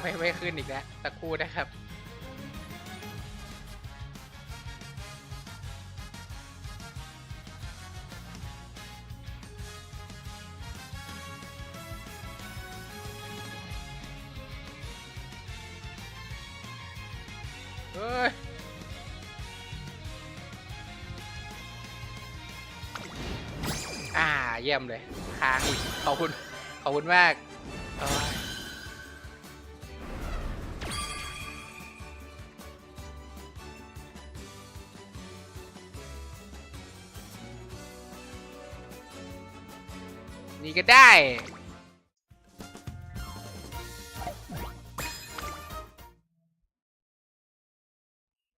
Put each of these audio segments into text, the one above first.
ไม่ไม่ขึ้นอีกแล้วสักครู่นะครับเฮ้ยอ่าเยี่ยมเลยค้างอีกขอบคุณขอบคุณมาก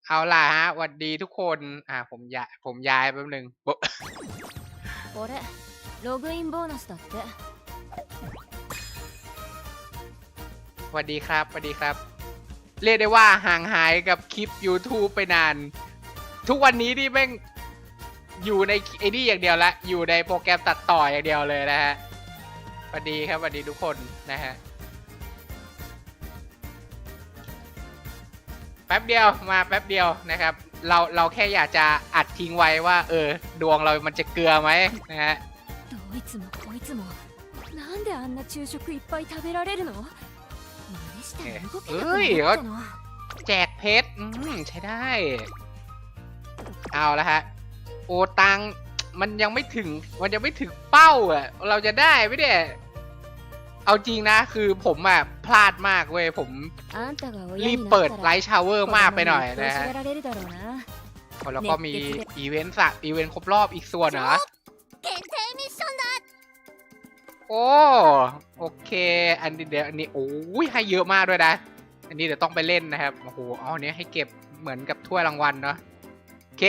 เอาล่ะฮะหวัดดีทุกคน อ่าผมย้าผมย้ายแป๊บหนึ่งโบこれログインボーナスだってสวัดดีครับหวัดดีครับ เรียกได้ว่าห่างหายกับคลิป YouTube ไปนาน ทุกวันนี้นี่แม่งอยู่ในไอ้นี่อย่างเดียวละ อยู่ในโปรแกรมตัดต่ออย่างเดียวเลยนะฮะ สวัสดีครับสวัสดีทุกคนนะฮะ แป๊บเดียวมาแป๊บเดียวนะครับ เราเราแค่อยากจะอัดทิ้งไว้ว่า เออ ดวงเรามันจะเกลือไหมนะฮะ どいつもこいつもなんであんな昼食いっぱい食べられるの真似して動けなくなったな แจกเพชรอืมใช้ได้ เอาละฮะ โอตัง มันยังไม่ถึงมันยังไม่ถึงเป้าอะ เราจะได้ไม่ได้เอาจริงนะ คือผมแบบพลาดมากเว้ยผมรีบเปิดไลท์ชาวเวอร์มากไปหน่อยนะฮะแล้วก็มีอีเวนต์สะอีเวนต์ครบรอบอีกส่วนเหรอโอ้โอเค อันนี้เดี๋ยวอันนี้โอ้ยให้เยอะมากด้วยนะ อันนี้เดี๋ยวต้องไปเล่นนะครับโอ้โหอันนี้ให้เก็บเหมือนกับถ้วยรางวัลเนาะโอเค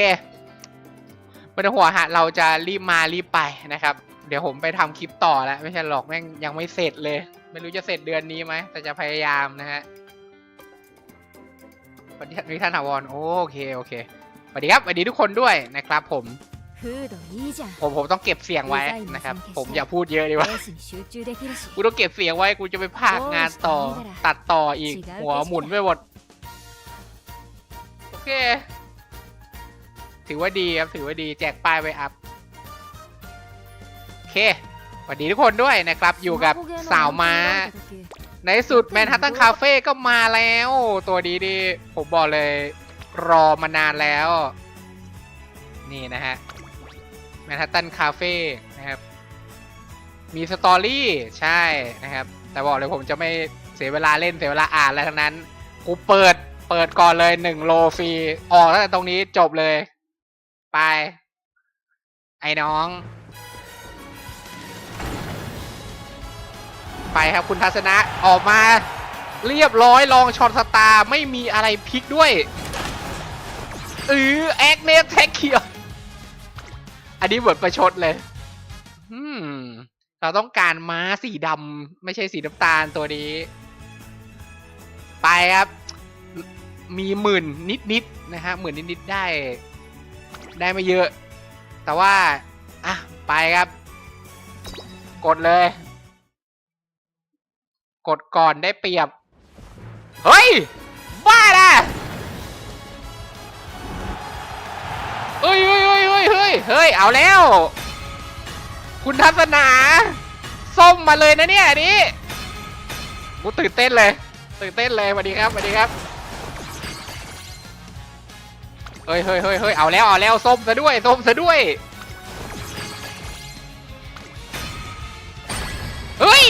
ไม่ต้องหัวงฮะเราจะรีบมารีบไปนะครับ เดี๋ยวผมไปทำคลิปต่อแล้วไม่ใช่หรอกแม่งยังไม่เสร็จเลย ไม่รู้จะเสร็จเดือนนี้ไหมแต่จะพยายามนะฮะสวัสดีท่านท่านถาวรโอเคโอเคสวัสดีครับสวัสดีทุกคนด้วยนะครับผมผมผมต้องเก็บเสียงไว้นะครับ ผมอย่าพูดเยอะดีกว่ากูต้องเก็บเสียงไว้กูจะไปภาคงานต่อตัดต่ออีกหัวหมุนไปหมดโอเค ถือว่าดีครับ ถือว่าดีแจกป้ายไว้อัพ โอเคสวัสดีทุกคนด้วยนะครับ อยู่กับสาวม้า ในสุดแมนฮัตตันคาเฟ่ก็มาแล้ว ตัวดีดีผมบอกเลยรอมานานแล้ว นี่นะฮะแมนฮัตตันคาเฟ่นะครับ มีสตอรี่ใช่นะครับ แต่บอกเลยผมจะไม่เสียเวลาเล่นเสียเวลาอ่านอะไรทั้งนั้นกูเปิดเปิดก่อนเลยหนึ่งโลฟรีออกตั้งแต่ตรงนี้จบเลย ไป ไอ้น้อง ไปครับคุณทัศนะออกมา เรียบร้อยลองช็อตสตาร์ไม่มีอะไรพลิกด้วยเออแอคเนสแท็กเคียวอันนี้เหมือนประชดเลยอืมเราต้องการม้าสีดำไม่ใช่สีน้ำตาลตัวนี้ ไปครับ มีหมื่นนิดๆนะฮะหมื่นนิดๆได้ ได้ไม่เยอะ แต่ว่า อะ ไปครับ กดเลย กดก่อนได้เปรียบ เฮ้ย บ้านะเฮ้ยเฮ้ยเฮ้ยเฮ้ยเฮ้ยเฮ้ย เอาแล้ว คุณทัศนา ส้มมาเลยนะเนี่ยนนี้กูตื่นเต้นเลย ตื่นเต้นเลยสวัสดีครับสวัสดีครับ เฮ้ยเฮ้ยเฮ้ยเอาแล้วเอาแล้วส้มซะด้วยส้มซะด้วยเฮ้ย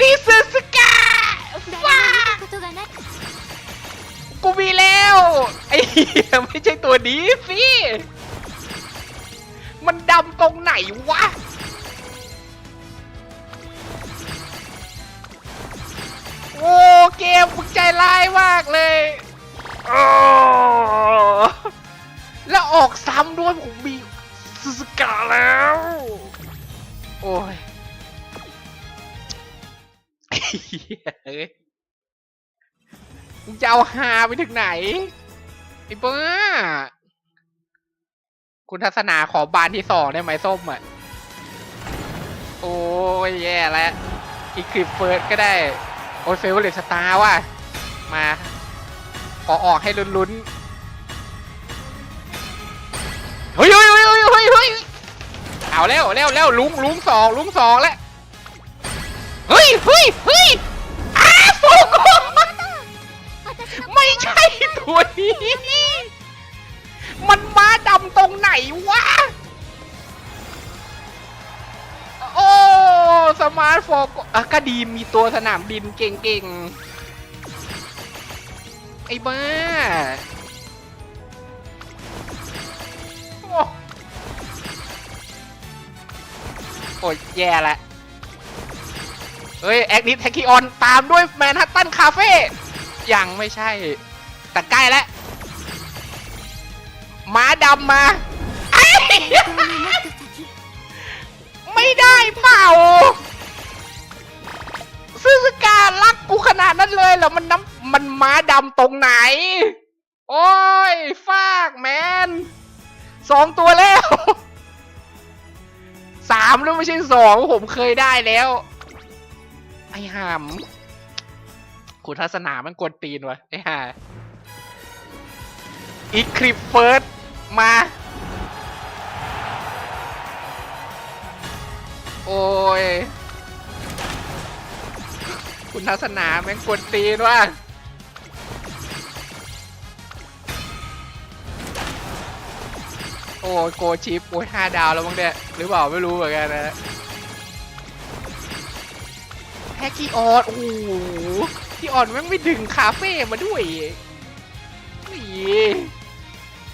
ดิสสกาว้ากูมีแล้วไอ้ไม่ใช่ตัวนี้สิมันดำตรงไหนวะโอ้เกมมึงใจร้ายมากเลย แล้วออกซ้ำด้วยผมมีสกาแล้วโอ้ยเยเอ้ยมึงจะเอาฮาไปถึงไหนไอ้เบ้าคุณทัศนาขอบานที่สองได้ไหมส้มอะ โอ้ยแย่แล้วอีคลิปเฟิร์สก็ได้ โอ้ยเฟเวอร์เลสตาร์ว่ะ มา อออกให้ลุ้นๆเฮ้ยเฮ้ยเฮ้ยเฮ้ยเฮ้ยเอาแล้วแล้วแล้วลุงลุงสองลุงสองแล้วเฮ้ยเฮ้ยเฮ้ยอ้าฟูกไม่ใช่ตัวนี้ มันมาดำตรงไหนวะ โอ้ สมาร์ทโฟนอะก็ดีมีตัวสนามบินเก่งๆ ไอ้บ้าโอ้โอ้ยแย่ละเฮ้ย แอคนิทแทคิออน ตามด้วยแมนฮัตตันคาเฟ่ยังไม่ใช่ แต่ใกล้แล้วม้าดำมาไม่ได้เปล่าซึสการรักกูขนาดนั้นเลยเหรอมันน้ำ มันม้าดำตรงไหน โอ้ย ฟากแมนสองตัวแล้วสามแล้วไม่ใช่สองผมเคยได้แล้ว ไอ้ห่ามคุณทัศนามันกวนตีนวะไอ้ห่าอีคลิปเฟิร์สมา โอ้ย คุณทัศนาแม่งกวนตีนว่ะ โอ้โกชิปโอ้ยห้าดาวแล้วมั้งเนี่ยหรือเปล่าไม่รู้เหมือนกันนะแฮกกี้ออน โอ้โหพี่ออนแม่งไม่ดึงคาเฟ่มาด้วยอี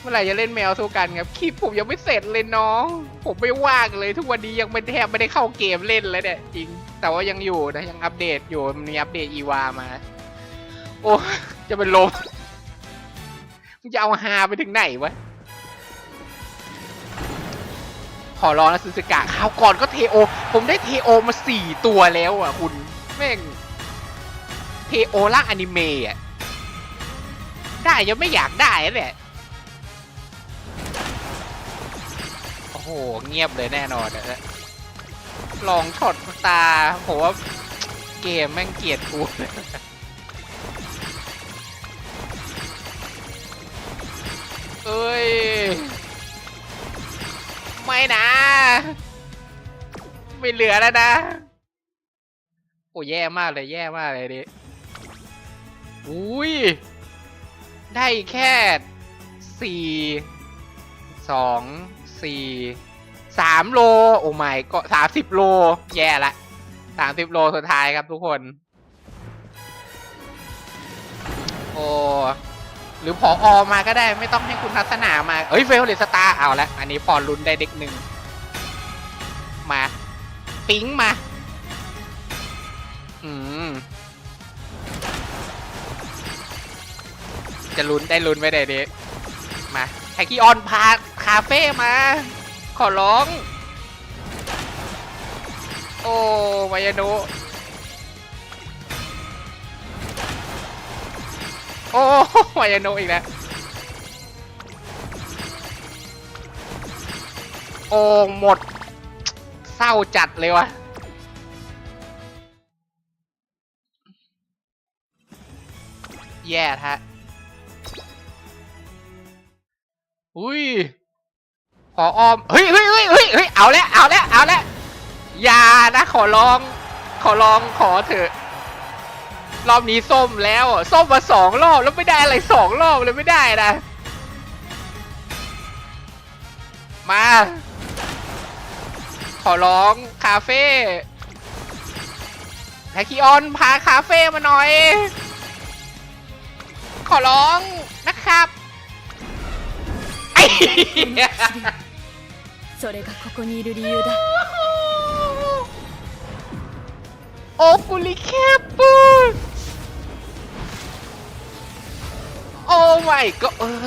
เมื่อไหร่จะเล่นแมวสู้กันครับคลิปผมยังไม่เสร็จเลยน้อง ผมไม่ว่างเลยทุกวันนี้ยังไม่แทบไม่ได้เข้าเกมเล่นเลยเนี่ยจริง แต่ว่ายังอยู่นะยังอัปเดตอยู่มีอัปเดตอีวามา โอ้ จะเป็นลม จะเอาฮาไปถึงไหนวะ ขอร้องนะซูซูกะคราวก่อนก็เทโอ ผมได้เทโอมาสี่ตัวแล้วอะคุณ แม่ง เทโอล่างอนิเมะอะ ได้ยังไม่อยากได้แหละโอ้โห เงียบเลยแน่นอนอะลองช็อตตาผมว่าเกมแม่งเกลียดกูเไม่นะ ไม่เหลือแล้วนะ โอ้แย่มากเลยแย่มากเลยดิอุ้ย ได้แค่สี่สองสี่สามโล โอ้ไม่ก็สามสิบโล แย่ละสามสิบโลสุดท้ายครับทุกคน โอ้ รือพออมาก็ได้ไม่ต้องให้คุณทัศนามา เอ้ยเฟลเลสตาร์เอาละอันนี้พอลุ้นได้เด็กหนึ่งมาปิ๊งมา อืม จะลุ้นได้ลุ้นไม่ได้ดิมาแฮกกี้ออนพาคาเฟ่มา ขอร้อง โอ้มายาโน โอ้มายาโนอีกแล้ว โอ้หมด เศร้าจัดเลยวะแย่ฮะ อุ้ยพอออมเฮ้ยเฮ้ยเฮ้ยเฮ้ยเฮ้ยเอาแล้ว เอาแล้ว เอาแล้ว อย่านะ ขอร้อง ขอร้อง ขอเถอะ รอบนี้ส้มแล้ว ส้มมาสองรอบ แล้วไม่ได้อะไรสองรอบเลยไม่ได้นะ มา ขอร้อง คาเฟ่แฮกคิออน พาคาเฟ่มาหน่อย ขอร้องนะครับไอ้เหี้ย それがここにいる理由だ โอกุลิแคปู ด้วก็เออ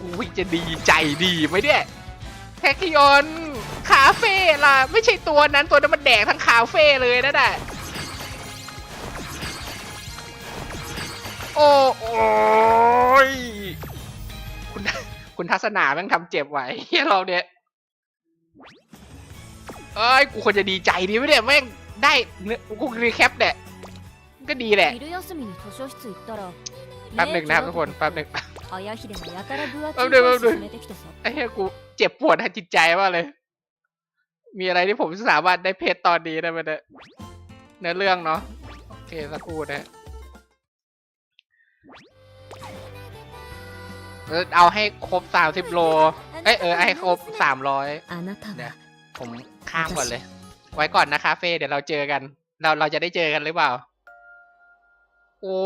อุ้จะดีใจดีไหมเนี่ยแฮกยอนคาเฟ่ล่ะ ไม่ใช่ตัวนั้นตัวนั้นมันแดกทั้งคาเฟ่เลยนะน่ะโอ้โยคุณคุณทัศนาแม่งทำเจ็บไหว้เราเนี่ยเอ้ย กูควรจะดีใจดีไหมเนี่ยแม่งได้กูรีแคปแหละก็ดีแหละแป๊บหนึ่งนะครับทุกคนแป๊บหนึ่ง あやひでがやたら分厚い待って待って本進めてきてさ ไอ้เหี้ยกูเจ็บปวดทางจิตใจมากเลย มีอะไรที่ผมสามารถได้เพจตอนนี้ได้ไหมเนี่ยเนื้อเรื่องเนาะโอเคสักครู่นะฮะเออเอาให้ครบสามสิบโล เอ้ยเออให้ครบสามร้อย あなた เนี่ はい ผมข้ามก่อนเลย ไว้ก่อนนะคาเฟ่เดี๋ยวเราเจอกัน เราเราจะได้เจอกันหรือเปล่า โอ้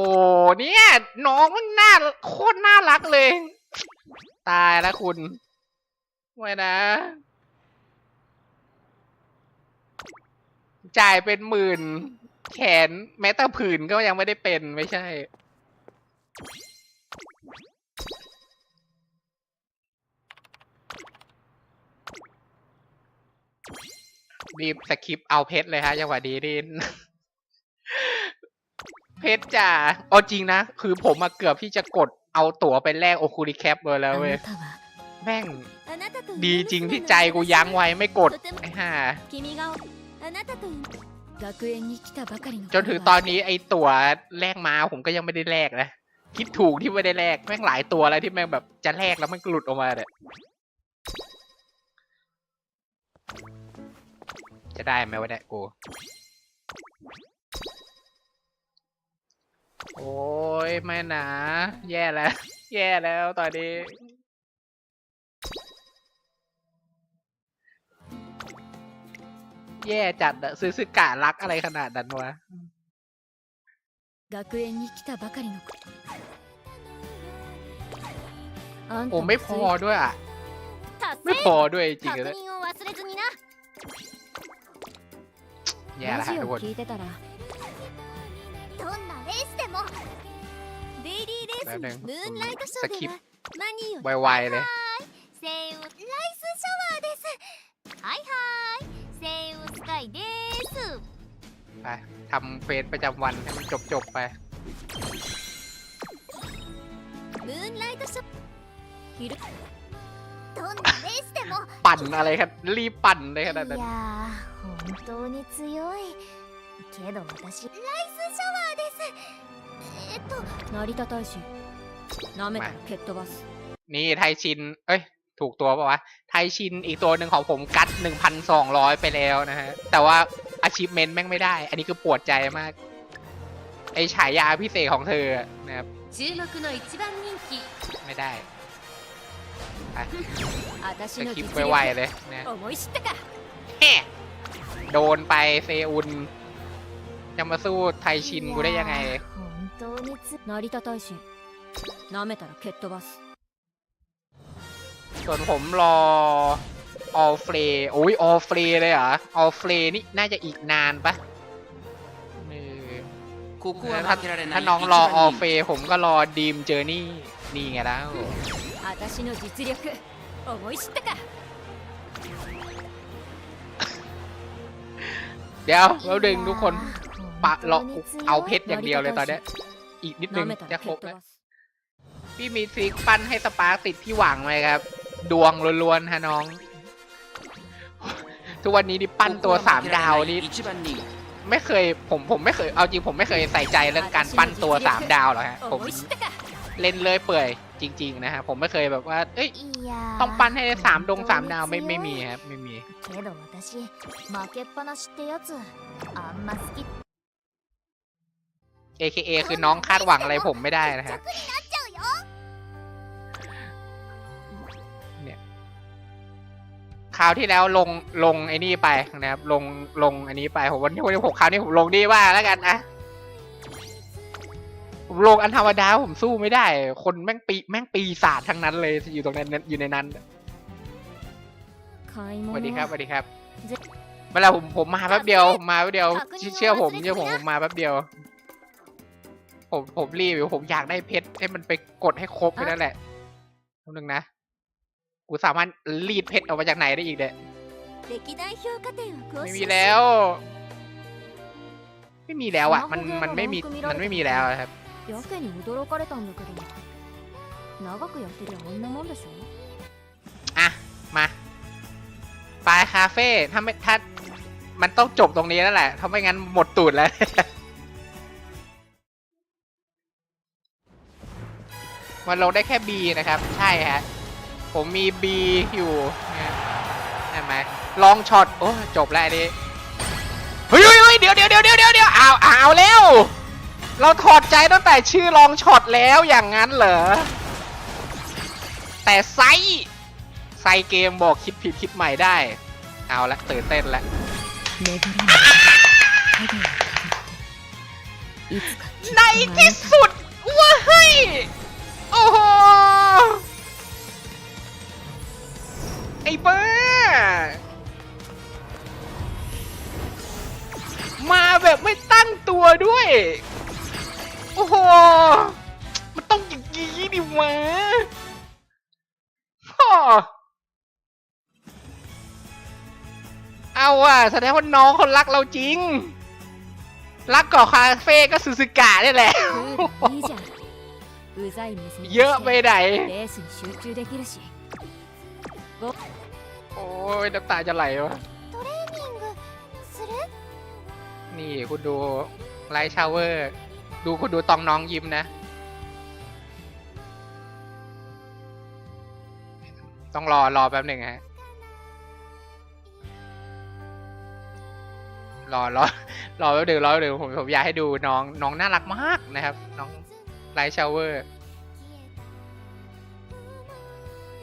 เนี่ยน้องมันน่าโคตรน่ารักเลย ตายแล้วคุณไม่นะ จ่ายเป็นหมื่น แขนแม้แต่ผื่นก็ยังไม่ได้เป็นไม่ใช่ รีบสคริปเอาเพชรเลยฮะจังหวะดีดิน เพชรจ๋าเอาจริงนะ คือผมมาเกือบที่จะกดเอาตั๋วไปแลกโอคูริแคปเลยแล้วเว้ยแม่ง ดีจริงที่ใจกูยั้งไว้ไม่กดไอ้ห่าจนถึงตอนนี้ไอ้ตั๋วแลกมาผมก็ยังไม่ได้แลกนะ คิดถูกที่ไม่ได้แลกแม่งหลายตัวอะไรที่แม่งแบบจะแลกแล้วมันหลุดออกมาเนี่ยจะได้ไหมวะเนี่ยกู โอ้ยไม่หนา แย่แล้ว แย่แล้วตอนนี้ แย่จัดซื้อซื้อกะรักอะไรขนาดนั้นวะโอ้ไม่พอด้วยอะไม่พอด้วยจริงเลยแย่แล้วทุกคน แป๊บนึงสกิปไวๆเลยทำเฟสประจำวันให้มันจบๆไปปั่นอะไรครับรีปั่นเลยขนาดนั้น本当に強いけど私ライスシャワーですえっと成田大使なめたら蹴っ飛ばす นี่ไทชิน เอ้ย ถูกตัวป่าวะ ไทชินอีกตัวหนึ่งของผมกัดหนึ่งพันสองร้อยไปแล้วนะฮะ แต่ว่า achievement แม่งไม่ได้ อันนี้คือปวดใจมาก ไอฉายาพิเศษของเธอนะครับ 注目の一番人気 ไม่ได้ 私 จะ の คลิป 実 ไว 力 ๆเลยนะ 思い知ったか แฮ่โดนไปเซอุนจะมาสู้ไทชินกูได้ยังไง いやー本当につ成田大使なめたら蹴っ飛ばす ส่วนผมรอออลเฟรโอ้ยออลเฟรเลยเหรอออลเฟรนี่น่าจะอีกนานปะเออ ここは ถ้า 負けられない ถ้าน้องรอออล 一 เฟรผมก็รอดีมเจอร์นี่ นี่ไงแล้ว 私の実力思い知ったか เดี๋ยวแล้วดึงทุกคน いやー ปะเราเอาเพชรอย่างเดียวเลยตอนเนี้อีกนิดนึงจะครบแล้วพี่มีซีกปั้นให้สปาร์ติดที่หวังไหมครับ ดวงล้วนๆฮะน้อง ทุกวันนี้นี่ปั้นตัวสามดาวนี่ไม่เคยผมผมไม่เคยเอาจริงผมไม่เคยใส่ใจเรื่องการปั้นตัวสามดาวหรอกฮะผมเล่นเลยเปื่อยจริง ๆ นะฮะผมไม่เคยแบบว่า เอ้ย ต้องปั้นให้สามดงสามดาวไม่ไม่มีครับไม่มี AKA คือน้องคาดหวังอะไรผมไม่ได้นะฮะ เนี่ยคราวที่แล้วลงลงไอ้นี่ไปนะครับ ลงลงอันนี้ไปผมวันที่วันที่หกคราวนี้ผมลงดีว่าแล้วกันนะลงอันธรรมดาผมสู้ไม่ได้ คนแม่งปีแม่งปีศาจทั้งนั้นเลยอยู่ตรงนั้นอยู่ในนั้นสวัสดีครับสวัสดีครับเวลาผมผมมาแป๊บเดียวมาแป๊บเดียวเชื่อผมเชื่อผมผมมาแป๊บเดียว ผมผมรีบอยู่ผมอยากได้เพชรให้มันไปกดให้ครบไปนั่นแหละนิดนึงนะกูสามารถรีดเพชรออกมาจากไหนได้อีกเด้ 歴代評価点を更 ไม่ 新 มีแล้ว ไม่มีแล้วอ่ะ มันมันไม่มีมันไม่มีแล้วอะครับ やけに驚かれたんだけど長くやってりゃあんなもんでしょ อ่ะ มาปลายคาเฟ่ถ้าไม่ถ้า มันต้องจบตรงนี้แล้วแหละถ้าไม่งั้นหมดตูดแล้ว มันลงได้แค่ B นะครับ ใช่ฮะ ผมมี B อยู่นะใช่ไหมลองช็อต โอ้จบแล้วอันกเฮ้ยเฮ้ยเดี๋ยวเดี๋ยวเดี๋ยวเดี๋ยวเดี๋ยวอ้าวอ้าวแล้ว เราถอดใจตั้งแต่ชื่อลองช็อตแล้วอย่างนั้นเหรอ แต่ไซไซเกมบอกคิดผิดคิดใหม่ได้ เอาละตื่นเต้นละในที่สุด แสดงว่าน้องเขารักเราจริง รักก่อคาเฟ่ก็สุสกะนี่แหละเยอะไปไหนโอ้ยน้ำตาจะไหลวะนี่คุณดูไลท์ชาวเวอร์ ดูคุณดูตองน้องยิ้มนะ ต้องรอรอแป๊บหนึ่งฮะ รอรอรอแป๊บหนึ่งรอแป๊บหนึ่งผมผมอยากให้ดูน้องน้องน่ารักมากนะครับ น้องไลท์ชาวเวอร์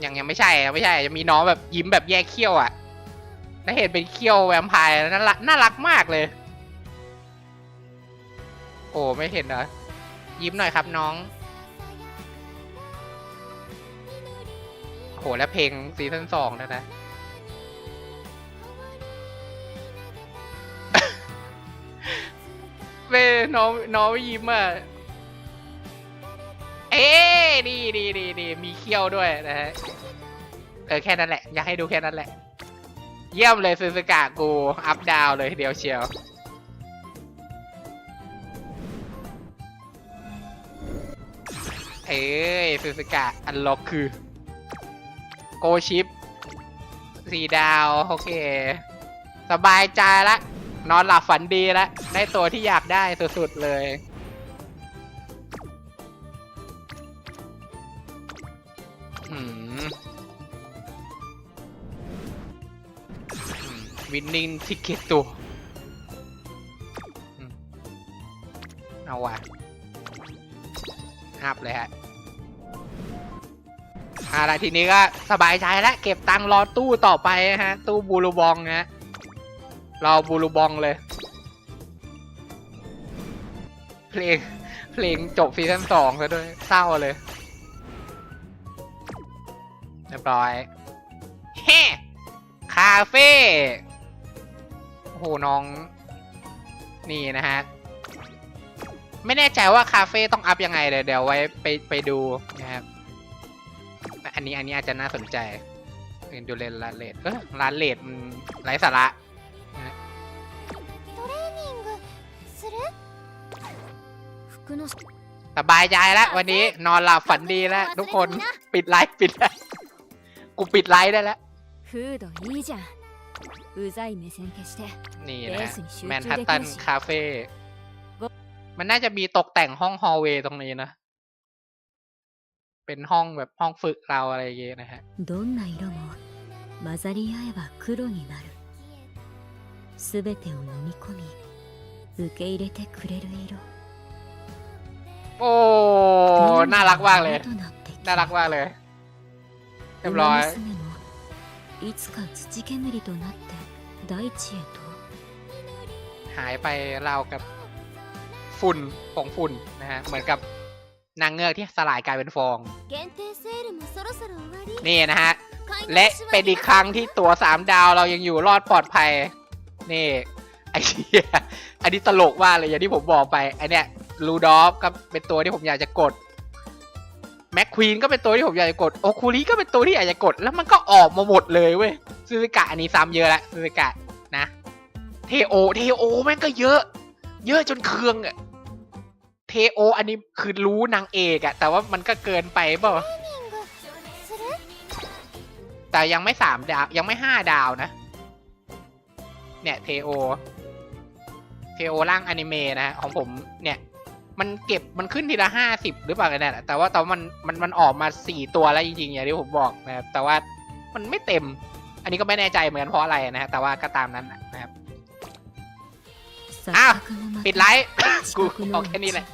ยังยังไม่ใช่ไม่ใช่จะมีน้องแบบยิ้มแบบแยกเขี้ยวอะถ้าเห็นเป็นเขี้ยวแวมไพร์น่ารักน่ารักมากเลย โอ้ไม่เห็นเหรอยิ้มหน่อยครับน้องโหแล้วเพลงซีซั่นสองแล้วนะ เว้ยน้องน้องยิ้มอะ เอ๊ดีดีดีดีมีเขี้ยวด้วยนะฮะ เออแค่นั้นแหละ อยากให้ดูแค่นั้นแหละ เยี่ยมเลยซูซูกะกู อัพดาวเลยเดียวเชียว เอ้ยซูซูกะอันล็อกคือ โกชิป สี่ดาว โอเค สบายใจละ นอนหลับฝันดีและได้ตัวที่อยากได้สุดๆเลย อืมวินนิ่งทิเก็ตตัวเอาว่ะอัพเลยฮะอะไรทีนี้ก็สบายใจแล้วเก็บตังค์รอตู้ต่อไปฮะ ตู้บูรูบองนะ ฮะรอบูรูบองเลย เพลง เพลงจบซีซั่นสองซะด้วย เศร้าเลย เรียบร้อย เฮ้ คาเฟ่ โอ้โห น้อง นี่นะฮะ ไม่แน่ใจว่าคาเฟ่ต้องอัพยังไงเลยเดี๋ยวไว้ไปไปดูนะครับอันนี้อันนี้อาจจะน่าสนใจดูเลนร้านเลดเออร้านเลดมันไร้สาระ สบายใจแล้ววันนี้นอนหลับฝันดีแล้ว ทุกคนปิดไลฟ์ปิดไลฟ์กูปิดไลฟ์ได้แล้ว フードいいじゃんうざい目線消して นี่ レ นะ ー ฮะ スに集 แมน 中 ฮัต で ตั き น るし คาเฟ่ มันน่าจะมีตกแต่งห้องฮอลเวย์ตรงนี้นะ เป็นห้องแบบห้องฝึกเราอะไรอย่างเงี้ยนะฮะ どんな色も混ざり合えば黒になるすべてを飲み込み受け入れてくれる色 โอ้ น่ารักมากเลย น่ารักมากเลย เรียบร้อยหายไปราวกับฝุ่นของฝุ่นนะฮะ เหมือนกับนางเงือกที่สลายกลายเป็นฟอง นี่นะฮะ และเป็นอีกครั้งที่ตัวสามดาวเรายังอยู่รอดปลอดภัย นี่ไอ้เหี้ยอันนี้ตลกว่าเลยอย่างที่ผมบอกไปไอเนี้ย ลูดอฟก็เป็นตัวที่ผมอยากจะกดแม็กควีนก็เป็นตัวที่ผมอยากจะกดโอคูริก็เป็นตัวที่อยากจะกด แล้วมันก็ออกมาหมดเลยเว้ยซูซูกะอันนี้ซ้ำเยอะละซูซูกะนะเทโอเทโอแม่งก็เยอะ เยอะจนเคืองอะเทโอ อันนี้คือรู้นางเอกอะแต่ว่ามันก็เกินไปเปล่าแต่ยังไม่สามดาวยังไม่ห้าดาวนะ เนี่ยเทโอ เทโอร่างอนิเมะนะฮะของผมเนี่ย มันเก็บมันขึ้นทีละห้าสิบหรือเปล่ากันแน่แต่ว่าตอนมันมันมันออกมาสี่ตัวแล้วจริงๆอย่างที่ผมบอกนะครับแต่ว่ามันไม่เต็ม อันนี้ก็ไม่แน่ใจเหมือนเพราะอะไรนะฮะแต่ว่าก็ตามนั้นนะครับอ้าวปิดไลฟ์กูออกแค่นี้เลย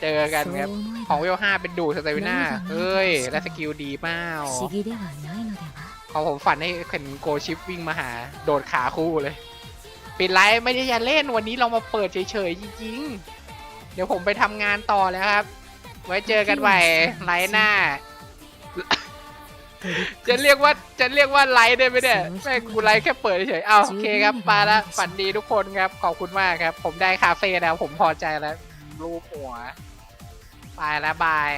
เจอกันครับ ของเวลห้าเป็นดูสเตวิน่าเฮ้ย และสกิลดีมากขอผมฝันให้เห็นโกชิปวิ่งมาหา โดดขาคู่เลย ปิดไลฟ์ไม่ได้จะเล่นวันนี้เรามาเปิดเฉยๆจริงๆ เดี๋ยวผมไปทำงานต่อแล้วครับ ไว้เจอกันใหม่ไลฟ์หน้า จะเรียกว่าจะเรียกว่าไลฟ์ได้ไหมเนี่ยแม่งกูไลฟ์แค่เปิดเฉยๆเอาโอเคครับไปละฝันดีทุกคนครับ ขอบคุณมากครับ ผมได้คาเฟ่แล้วผมพอใจแล้ว รูปหัว ไปแล้วบาย